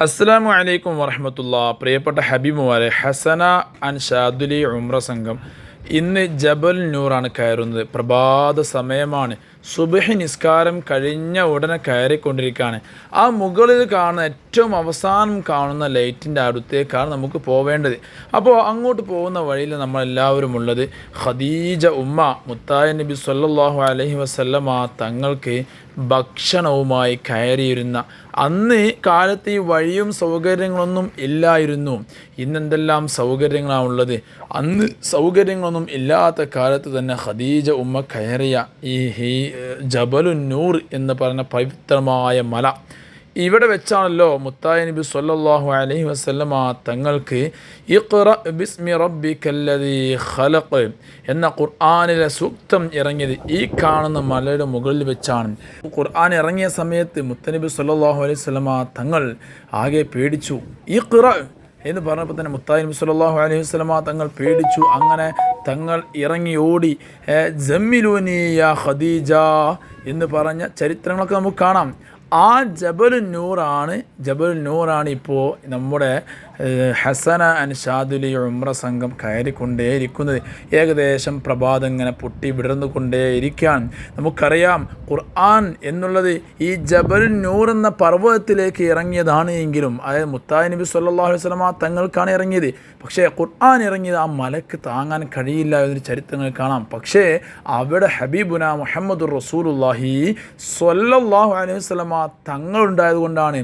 അസ്സാം വലൈക്കും വറഹമത്തുള്ള പ്രിയപ്പെട്ട ഹബീബുമാരെ ഹസന അൻ ഷാദുലി ഉമ്ര സംഘം. ഇന്ന് ജബൽ നൂറാണ് കയറുന്നത്. പ്രഭാത സമയമാണ്. സുബഹി നിസ്കാരം കഴിഞ്ഞ ഉടനെ കയറിക്കൊണ്ടിരിക്കുകയാണ്. ആ മുകളിൽ കാണുന്ന ഏറ്റവും അവസാനം കാണുന്ന ലൈറ്റിന്റെ അടുത്തേക്കാണ് നമുക്ക് പോവേണ്ടത്. അപ്പോൾ അങ്ങോട്ട് പോകുന്ന വഴിയിൽ നമ്മളെല്ലാവരും ഉള്ളത് ഖദീജ ഉമ്മ മുത്തായ നബി സല്ലാഹു അലൈഹി വസല്ലമ തങ്ങൾക്ക് ഭക്ഷണവുമായി കയറിയിരുന്ന. അന്ന് കാലത്ത് ഈ വഴിയും സൗകര്യങ്ങളൊന്നും ഇല്ലായിരുന്നു. ഇന്നെന്തെല്ലാം സൗകര്യങ്ങളാണ് ഉള്ളത്? അന്ന് സൗകര്യങ്ങളൊന്നും ഇല്ലാത്ത കാലത്ത് തന്നെ ഖദീജ ഉമ്മ കയറിയ ഈ ഹീ ജബലു നൂർ എന്ന് പറഞ്ഞ പവിത്രമായ മല. ഇവിടെ വെച്ചാണല്ലോ മുത്തായ നബി സല്ലാഹു അലൈഹി വസല്ലമ തങ്ങൾക്ക് ഇഖ്റ ബിസ്മി റബ്ബിക്കല്ലദീ ഖലഖ് എന്ന ഖുർആാനിലെ സൂക്തം ഇറങ്ങിയത് ഈ കാണുന്ന മലയുടെ മുകളിൽ വെച്ചാണ്. ഖുർആൻ ഇറങ്ങിയ സമയത്ത് മുത്തനബി സല്ലാഹു അലൈഹി വസല്ലമ തങ്ങൾ ആകെ പേടിച്ചു. ഇഖ്റ എന്ന് പറഞ്ഞപ്പോൾ തന്നെ മുത്തായി സല്ലല്ലാഹു അലൈഹി വസല്ലമ തങ്ങൾ പേടിച്ചു. അങ്ങനെ തങ്ങൾ ഇറങ്ങി ഓടി ജമ്മിലൂനിയ ഖദീജ എന്ന് പറഞ്ഞ ചരിത്രങ്ങളൊക്കെ നമുക്ക് കാണാം. ആ ജബൽ നൂറാണ് ജബൽ നൂറാണ് ഇപ്പോൾ നമ്മുടെ ഹസന അൻഷാദുലി ഉമ്ര സംഘം കയറിക്കൊണ്ടേയിരിക്കുന്നത്. ഏകദേശം പ്രഭാതം ഇങ്ങനെ പൊട്ടി വിടർന്നു കൊണ്ടേയിരിക്കുകയാണ് നമുക്കറിയാം ഖുർആൻ എന്നുള്ളത് ഈ ജബൽ നൂർ എന്ന പർവതത്തിലേക്ക് ഇറങ്ങിയതാണ് എങ്കിലും അതായത് മുത്തായി നബി സല്ലാഹു അലൈഹി വസല്ലമ തങ്ങൾക്കാണ് ഇറങ്ങിയത്. പക്ഷേ ഖുർആൻ ഇറങ്ങിയത് ആ മലക്ക് താങ്ങാൻ കഴിയില്ല എന്നൊരു ചരിത്രങ്ങൾ കാണാം. പക്ഷേ അവിടെ ഹബീബുന മുഹമ്മദ് റസൂലുല്ലാഹി സ്വല്ലല്ലാഹു അലൈഹി വസ്ലമ തങ്ങളുണ്ടായത് കൊണ്ടാണ്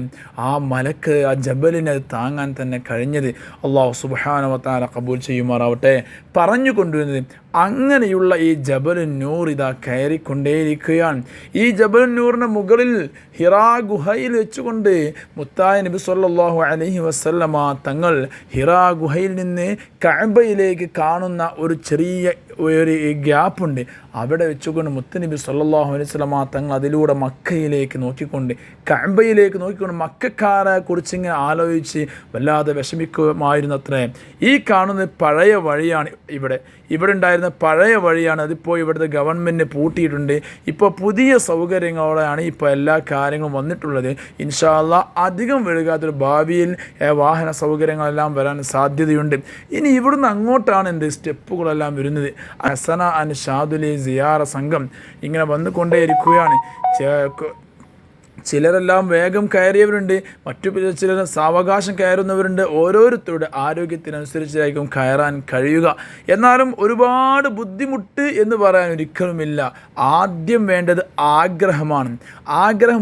ആ മലക്ക് ആ ജബലിനെ താങ്ങാൻ തന്നെ കഴിഞ്ഞത്. അള്ളാഹു സുബാനവത്താല കബൂൽ ചെയ്യുമാറാവട്ടെ. പറഞ്ഞു കൊണ്ടുവരുന്നത് അങ്ങനെയുള്ള ഈ ജബലു നൂർ ഇതാ കയറിക്കൊണ്ടേയിരിക്കുകയാണ്. ഈ ജബലു നൂറിന്റെ മുകളിൽ ഹിറാ ഗുഹയിൽ വെച്ചുകൊണ്ട് മുത്തായ നബി സല്ലാഹു അലഹി വസല്ലമ തങ്ങൾ ഹിറാ ഗുഹയിൽ നിന്ന് കഅബയിലേക്ക് കാണുന്ന ഒരു ചെറിയ ഒരു ഗ്യാപ്പുണ്ട്. അവിടെ വെച്ചുകൊണ്ട് മുത്തനബി സല്ലാഹു അലൈഹി വസല്ലമ തങ്ങൾ അതിലൂടെ മക്കയിലേക്ക് നോക്കിക്കൊണ്ട് കഅബയിലേക്ക് നോക്കിക്കൊണ്ട് മക്കാരെ കുറിച്ച് ഇങ്ങനെ ആലോചിച്ച് വല്ലാതെ വിഷമിക്കുമായിരുന്നു അത്രേ ഈ കാണുന്ന പഴയ വഴിയാണ്. ഇവിടെ. ഇവിടെ ഉണ്ടായിരുന്ന പഴയ വഴിയാണ് അതിപ്പോൾ ഇവിടുത്തെ ഗവൺമെന്റ് പൂട്ടിയിട്ടുണ്ട്. ഇപ്പോൾ പുതിയ സൗകര്യങ്ങളോടെയാണ് ഇപ്പോൾ എല്ലാ കാര്യങ്ങളും വന്നിട്ടുള്ളത്. ഇൻഷാല്ല അധികം വഴുകാത്തൊരു ഭാവിയിൽ വാഹന സൗകര്യങ്ങളെല്ലാം വരാൻ സാധ്യതയുണ്ട്. ഇനി ഇവിടുന്ന് അങ്ങോട്ടാണ് എന്ത് സ്റ്റെപ്പുകളെല്ലാം വരുന്നത്. അസന അൻ ഷാദുലി സിയാറ സംഘം ഇങ്ങനെ വന്നുകൊണ്ടേയിരിക്കുകയാണ്. ചിലരെല്ലാം വേഗം കയറിയവരുണ്ട് മറ്റു ചിലർ സാവകാശം കയറുന്നവരുണ്ട്. ഓരോരുത്തരുടെ ആരോഗ്യത്തിനനുസരിച്ചായിരിക്കും കയറാൻ കഴിയുക. എന്നാലും ഒരുപാട് ബുദ്ധിമുട്ട് എന്ന് പറയാൻ ഒരിക്കലുമില്ല. ആദ്യം വേണ്ടത് ആഗ്രഹമാണ്. ആഗ്രഹം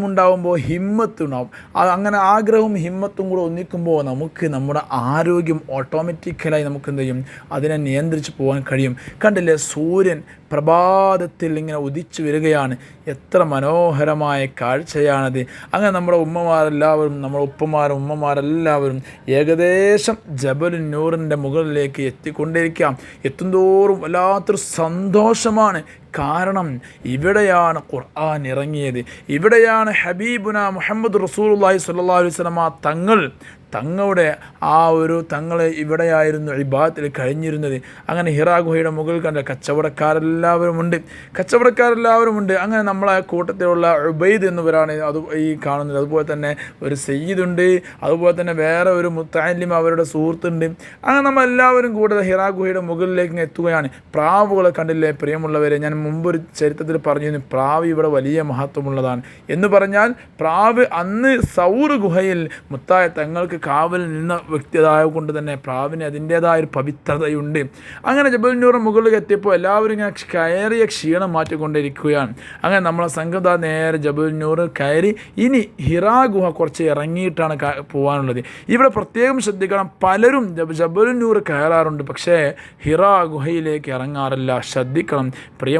ഹിമ്മത്തുണ്ടാവും. ഹിമ്മത്ത് അങ്ങനെ ആഗ്രഹവും ഹിമ്മത്തും കൂടെ ഒന്നിക്കുമ്പോൾ നമുക്ക് നമ്മുടെ ആരോഗ്യം ഓട്ടോമാറ്റിക്കലായി നമുക്ക് എന്ത് ചെയ്യും? അതിനെ നിയന്ത്രിച്ച് പോകാൻ കഴിയും. കണ്ടില്ലേ? സൂര്യൻ പ്രഭാതത്തിൽ ഇങ്ങനെ ഉദിച്ചു വരികയാണ്. എത്ര മനോഹരമായ കാഴ്ചയാണത്. അങ്ങനെ നമ്മുടെ ഉമ്മമാരെല്ലാവരും നമ്മുടെ ഉപ്പമാരും ഉമ്മമാരെല്ലാവരും ഏകദേശം ജബൽ നൂറിന്റെ മുകളിലേക്ക് എത്തിക്കൊണ്ടിരിക്കാം. എത്തുന്തോറും വല്ലാത്തൊരു സന്തോഷമാണ് കാരണം ഇവിടെയാണ് ഖുർആൻ ഇറങ്ങിയത്. ഇവിടെയാണ് ഹബീബുന മുഹമ്മദ് റസൂലുള്ളാഹി സ്വല്ലാ അലൈഹി വസല്ലമ തങ്ങൾ തങ്ങളുടെ ആ ഒരു തങ്ങളെ ഇവിടെയായിരുന്നു ഇബാദത്തിൽ കഴിഞ്ഞിരുന്നത്. അങ്ങനെ ഹിറാ ഗുഹയുടെ മുകളിൽ കണ്ട കച്ചവടക്കാരെല്ലാവരുമുണ്ട് കച്ചവടക്കാരെല്ലാവരുമുണ്ട് അങ്ങനെ നമ്മളെ കൂട്ടത്തിലുള്ള ഉബൈദ് എന്നിവരാണ് അത് ഈ കാണുന്നത്. അതുപോലെ തന്നെ ഒരു സയ്യിദുണ്ട് അതുപോലെ തന്നെ വേറെ ഒരു മുത്താലിം അവരുടെ സുഹൃത്തുണ്ട്. അങ്ങനെ നമ്മളെല്ലാവരും കൂടെ ഹിറാ ഗുഹയുടെ മുകളിലേക്ക് എത്തുകയാണ്. പ്രാവുകളെ കണ്ടില്ലേ? പ്രിയമുള്ളവരെ ഞാൻ മുമ്പൊരു ചരിത്രത്തിൽ പറഞ്ഞിരുന്നു പ്രാവ് ഇവിടെ വലിയ മഹത്വമുള്ളതാണ്. എന്ന് പറഞ്ഞാൽ പ്രാവ് അന്ന് സൗർ ഗുഹയിൽ മുത്തായ തങ്ങൾക്ക് കാവൽ നിന്ന വ്യക്തിയതായ കൊണ്ട് തന്നെ പ്രാവിന് അതിന്റേതായ ഒരു പവിത്രതയുണ്ട്. അങ്ങനെ ജബൽ മുകളിൽ എത്തിയപ്പോൾ എല്ലാവരും ഇങ്ങനെ കയറിയ ക്ഷീണം മാറ്റിക്കൊണ്ടിരിക്കുകയാണ്. അങ്ങനെ നമ്മളെ സംഘം ദാ നേരെ ജബൽ നൂറ് കയറി ഇനി ഹിറാ ഗുഹ കുറച്ച് ഇറങ്ങിയിട്ടാണ് പോകാനുള്ളത്. ഇവിടെ പ്രത്യേകം ശ്രദ്ധിക്കണം പലരും ജബ- ജബൽ നൂറ് കയറാറുണ്ട് പക്ഷേ ഹിറാ ഗുഹയിലേക്ക് ഇറങ്ങാറില്ല. ശ്രദ്ധിക്കണം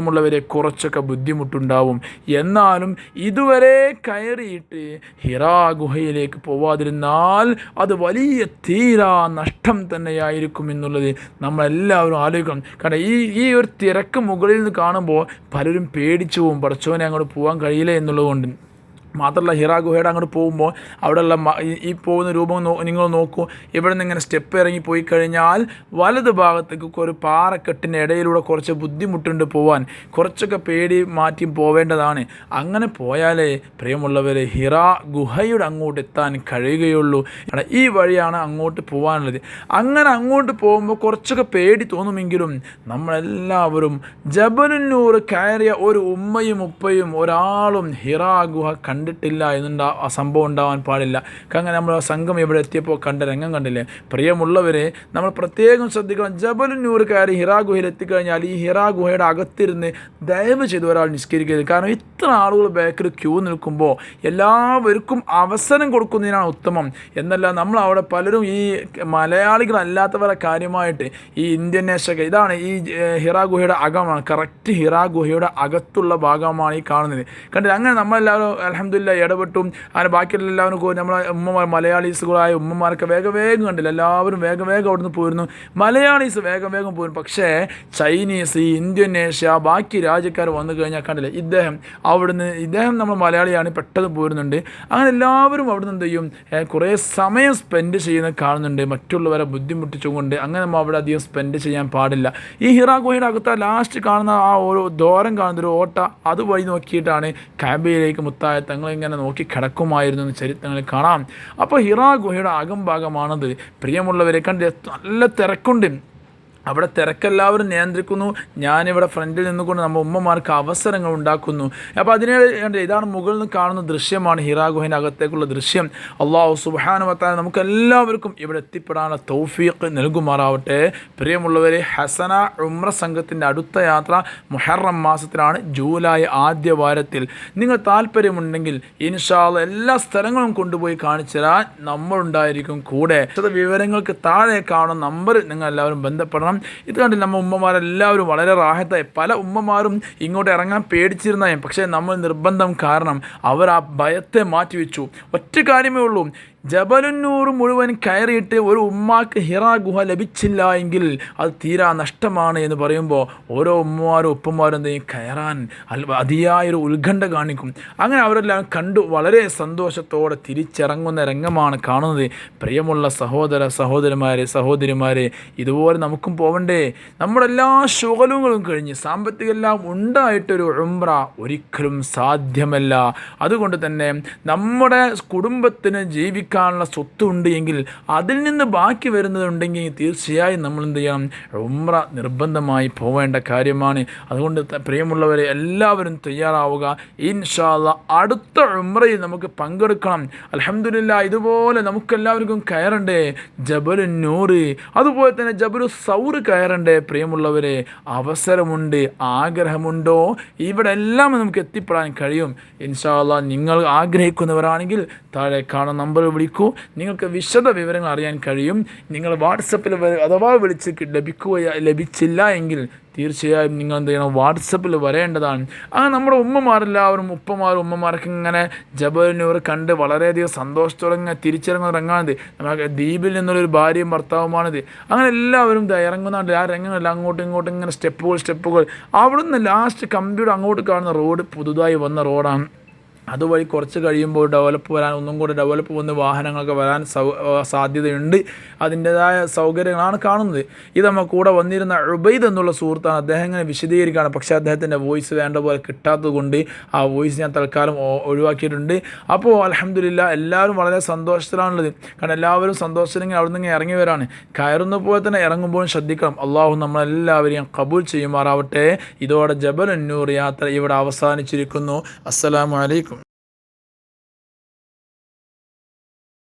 പ്രിയമുള്ളവരെ കുറച്ചൊക്കെ ബുദ്ധിമുട്ടുണ്ടാവും. എന്നാലും ഇതുവരെ കയറിയിട്ട് ഹിറാ ഗുഹയിലേക്ക് പോവാതിരുന്നാൽ അത് വലിയ തീരാ നഷ്ടം തന്നെയായിരിക്കും എന്നുള്ളത് നമ്മളെല്ലാവരും ആലോചിക്കണം. കാരണം ഈ ഈ ഒരു തിരക്ക് മുകളിൽ നിന്ന് കാണുമ്പോൾ പലരും പേടിച്ചു പോകും. പടച്ചോനെ അങ്ങോട്ട് പോകാൻ കഴിയില്ല എന്നുള്ളതുകൊണ്ട് മാത്രമല്ല ഹിറാ ഗുഹയുടെ അങ്ങോട്ട് പോകുമ്പോൾ അവിടെയുള്ള ഈ- പോകുന്ന രൂപം നിങ്ങൾ നോക്കൂ. ഇവിടെ നിന്ന് ഇങ്ങനെ സ്റ്റെപ്പ് ഇറങ്ങി പോയി കഴിഞ്ഞാൽ വലത് ഭാഗത്തേക്ക് ഒരു പാറക്കെട്ടിന്റെ ഇടയിലൂടെ കുറച്ച് ബുദ്ധിമുട്ടുണ്ട് പോവാൻ. കുറച്ചൊക്കെ പേടി മാറ്റി പോവേണ്ടതാണ്. അങ്ങനെ പോയാലേ പ്രിയമുള്ളവർ ഹിറാ ഗുഹയുടെ അങ്ങോട്ട് എത്താൻ കഴിയുകയുള്ളൂ. ഈ വഴിയാണ് അങ്ങോട്ട് പോകാനുള്ളത് അങ്ങനെ അങ്ങോട്ട് പോകുമ്പോൾ കുറച്ചൊക്കെ പേടി തോന്നുമെങ്കിലും നമ്മളെല്ലാവരും ജബലുന്നൂർ കയറിയ ഒരു ഉമ്മയും ഉപ്പയും ഒരാളും ഹിറാ ഗുഹ കണ്ടിട്ടില്ല എന്നുണ്ടാ സംഭവം ഉണ്ടാവാൻ പാടില്ല. കാരണം നമ്മൾ സംഘം ഇവിടെ എത്തിയപ്പോൾ കണ്ട രംഗം കണ്ടില്ലേ? പ്രിയമുള്ളവരെ നമ്മൾ പ്രത്യേകം ശ്രദ്ധിക്കണം. ജബലു നൂർ കയറി ഹിറാ ഗുഹയിൽ എത്തിക്കഴിഞ്ഞാൽ ഈ ഹിറാ ഗുഹയുടെ അകത്തിരുന്ന് ദയവ് ചെയ്ത് ഒരാൾ നിഷ്കരിക്കരുത് കാരണം ഇത്ര ആളുകൾ ബാക്കിൽ ക്യൂ നിൽക്കുമ്പോൾ എല്ലാവർക്കും അവസരം കൊടുക്കുന്നതിനാണ് ഉത്തമം. എന്നല്ല നമ്മൾ അവിടെ പലരും ഈ മലയാളികളല്ലാത്തവരെ കാര്യമായിട്ട് ഈ ഇന്ത്യൻ നേഷക ഇതാണ് ഈ ഹിറാ ഗുഹയുടെ അകമാണ്. കറക്റ്റ് ഹിറാ ഗുഹയുടെ അകത്തുള്ള ഭാഗമാണ് ഈ കാണുന്നത്. കണ്ടില്ല? അങ്ങനെ നമ്മളെല്ലാവരും അലഹമില്ല ഇടപെട്ടും. അങ്ങനെ ബാക്കിയുള്ള എല്ലാവരും പോയി നമ്മളെ ഉമ്മമാർ മലയാളീസുകളായ ഉമ്മമാർക്ക് വേഗം വേഗം കണ്ടില്ല. എല്ലാവരും വേഗം വേഗം അവിടുന്ന് പോയിരുന്നു മലയാളീസ് വേഗം വേഗം പോയിരുന്നു പക്ഷേ ചൈനീസ് ഇന്തോനേഷ്യ ബാക്കി രാജ്യക്കാർ വന്നു കഴിഞ്ഞാൽ കണ്ടില്ല ഇദ്ദേഹം അവിടുന്ന് ഇദ്ദേഹം നമ്മൾ മലയാളിയാണ് പെട്ടെന്ന് പോരുന്നുണ്ട്. അങ്ങനെ എല്ലാവരും അവിടുന്ന് എന്ത് ചെയ്യും? കുറേ സമയം സ്പെൻഡ് ചെയ്യുന്ന കാണുന്നുണ്ട്. മറ്റുള്ളവരെ ബുദ്ധിമുട്ടിച്ചുകൊണ്ട് അങ്ങനെ നമ്മൾ അവിടെ അധികം സ്പെൻഡ് ചെയ്യാൻ പാടില്ല. ഈ ഹിറാ ഗുഹയുടെ അകത്ത് ലാസ്റ്റ് കാണുന്ന ആ ഓരോ ദോരം കാണുന്ന ഒരു ഓട്ട അതുവഴി നോക്കിയിട്ടാണ് കാബയിലേക്ക് മുത്തായ ഇങ്ങനെ നോക്കി കിടക്കുമായിരുന്നു എന്ന് ചരിത്രങ്ങളിൽ കാണാം. അപ്പോൾ ഹിറ ഗുഹയുടെ അകംഭാഗമാണത്. പ്രിയമുള്ളവരെ കണ്ട് നല്ല തിരക്കുണ്ട്. അവിടെ തിരക്കെല്ലാവരും നിയന്ത്രിക്കുന്നു. ഞാനിവിടെ ഫ്രണ്ടിൽ നിന്നുകൊണ്ട് നമ്മുടെ ഉമ്മമാർക്ക് അവസരങ്ങൾ ഉണ്ടാക്കുന്നു. അപ്പോൾ അതിനെ ഇതാണ് മുകളിൽ നിന്ന് കാണുന്ന ദൃശ്യമാണ് ഹിറാ ഗുഹേന്റെ അകത്തേക്കുള്ള ദൃശ്യം. അള്ളാഹു സുബാന വത്താൻ നമുക്ക് എല്ലാവർക്കും ഇവിടെ എത്തിപ്പെടാനുള്ള തൗഫീഖ് നൽകുമാറാവട്ടെ. പ്രിയമുള്ളവരെ ഹസന ഉമ്ര സംഘത്തിന്റെ അടുത്ത യാത്ര മുഹറം മാസത്തിലാണ് ജൂലൈ ആദ്യ വാരത്തിൽ. നിങ്ങൾ താല്പര്യമുണ്ടെങ്കിൽ ഇൻഷാല്ല എല്ലാ സ്ഥലങ്ങളും കൊണ്ടുപോയി കാണിച്ചു തരാൻ നമ്മളുണ്ടായിരിക്കും കൂടെ. വിവരങ്ങൾക്ക് താഴെ കാണുന്ന നമ്പർ നിങ്ങൾ എല്ലാവരും ബന്ധപ്പെടണം. ഇത് കണ്ടില്ല നമ്മൾ ഉമ്മമാരെല്ലാവരും വളരെ റാഹത്തായി. പല ഉമ്മമാരും ഇങ്ങോട്ട് ഇറങ്ങാൻ പേടിച്ചിരുന്നായും പക്ഷേ നമ്മൾ നിർബന്ധം കാരണം അവർ ആ ഭയത്തെ മാറ്റിവെച്ചു. ഒറ്റ കാര്യമേ ഉള്ളൂ. ജബലുന്നൂർ മുഴുവൻ കയറിയിട്ട് ഒരു ഉമ്മാക്ക് ഹിറ ഗുഹ ലഭിച്ചില്ല എങ്കിൽ അത് തീരാ നഷ്ടമാണ് എന്ന് പറയുമ്പോൾ ഓരോ ഉമ്മമാരും ഉപ്പന്മാരും എന്തെങ്കിലും കയറാൻ അതിയായൊരു ഉത്കണ്ഠ കാണിക്കും. അങ്ങനെ അവരെല്ലാം കണ്ടു വളരെ സന്തോഷത്തോടെ തിരിച്ചിറങ്ങുന്ന രംഗമാണ് കാണുന്നത്. പ്രിയമുള്ള സഹോദര സഹോദരന്മാരെ സഹോദരിമാരെ ഇതുപോലെ നമുക്കും പോവണ്ടേ? നമ്മുടെ എല്ലാ കഴിഞ്ഞ് സാമ്പത്തികമെല്ലാം ഉണ്ടായിട്ടൊരു ഉംറ ഒരിക്കലും സാധ്യമല്ല. അതുകൊണ്ട് തന്നെ നമ്മുടെ കുടുംബത്തിന് ജീവിക്കാനുള്ള സ്വത്തുണ്ട് എങ്കിൽ അതിൽ നിന്ന് ബാക്കി വരുന്നതുണ്ടെങ്കിൽ തീർച്ചയായും നമ്മൾ എന്ത് ചെയ്യണം? ഉമ്ര നിർബന്ധമായി പോവേണ്ട കാര്യമാണ്. അതുകൊണ്ട് പ്രിയമുള്ളവരെ എല്ലാവരും തയ്യാറാവുക. ഇൻഷാല്ല അടുത്ത ഉമ്രയിൽ നമുക്ക് പങ്കെടുക്കണം. അലഹമില്ല ഇതുപോലെ നമുക്കെല്ലാവർക്കും കയറണ്ടേ? ജബലു നൂറ്. അതുപോലെ തന്നെ ജബലു സൗറ് കയറണ്ടേ? പ്രിയമുള്ളവരെ അവസരമുണ്ട് ആഗ്രഹമുണ്ടോ? ഇവിടെ എല്ലാം നമുക്ക് എത്തിപ്പെടാൻ കഴിയും. ഇൻഷാല്ല നിങ്ങൾ ആഗ്രഹിക്കുന്നവരാണെങ്കിൽ താഴെ കാണുന്ന നമ്പർ വിളിക്കൂ. നിങ്ങൾക്ക് വിശദ വിവരങ്ങൾ അറിയാൻ കഴിയും. നിങ്ങൾ വാട്സപ്പിൽ അഥവാ വിളിച്ച് ലഭിക്കുക ലഭിച്ചില്ല എങ്കിൽ തീർച്ചയായും നിങ്ങൾ എന്ത് ചെയ്യണം? വാട്സപ്പിൽ വരേണ്ടതാണ്. ആ നമ്മുടെ ഉമ്മമാരെല്ലാവരും ഉപ്പമാരും ഉമ്മമാർക്ക് ഇങ്ങനെ ജബലിനൂർ കണ്ട് വളരെയധികം സന്തോഷത്തോടെ ഇങ്ങനെ തിരിച്ചിറങ്ങുന്ന രംഗമാണിത് നമുക്ക് ദ്വീപിൽ നിന്നുള്ളൊരു ഭാര്യയും ഭർത്താവുമാണിത്. അങ്ങനെ എല്ലാവരും ഇറങ്ങുന്നുണ്ട്. ആ രംഗങ്ങളിൽ അങ്ങോട്ടും ഇങ്ങോട്ടും ഇങ്ങനെ സ്റ്റെപ്പുകൾ സ്റ്റെപ്പുകൾ അവിടുന്ന് ലാസ്റ്റ് കമ്പ്യൂട്ടർ അങ്ങോട്ട് കാണുന്ന റോഡ് പുതുതായി വന്ന റോഡാണ് അതുവഴി കുറച്ച് കഴിയുമ്പോൾ ഡെവലപ്പ് വരാൻ ഒന്നും കൂടെ ഡെവലപ്പ് വന്ന് വാഹനങ്ങളൊക്കെ വരാൻ സാധ്യതയുണ്ട്. അതിന്റെതായ സൗകര്യങ്ങളാണ് കാണുന്നത്. ഇത് നമ്മൾ കൂടെ വന്നിരുന്ന ഉബൈദ് എന്നുള്ള സുഹൃത്താണ് അദ്ദേഹം ഇങ്ങനെ വിശദീകരിക്കുകയാണ്. പക്ഷേ അദ്ദേഹത്തിന്റെ വോയിസ് വേണ്ട പോലെ കിട്ടാത്തത് ആ വോയിസ് ഞാൻ തൽക്കാലം ഒഴിവാക്കിയിട്ടുണ്ട്. അപ്പോൾ അലഹമില്ല എല്ലാവരും വളരെ സന്തോഷത്തിലാണുള്ളത്. കാരണം എല്ലാവരും സന്തോഷത്തിലെങ്കിൽ അവിടെ നിന്ന് ഇറങ്ങി വരാണ്. കയറുന്ന പോലെ തന്നെ ഇറങ്ങുമ്പോഴും ശ്രദ്ധിക്കണം. അള്ളാഹു നമ്മളെല്ലാവരെയും കബൂൽ ചെയ്യുമാറാവട്ടെ. ഇതോടെ ജബൽ അന്നൂർ യാത്ര ഇവിടെ അവസാനിച്ചിരിക്കുന്നു. അസ്സലാമു അലൈക്കും.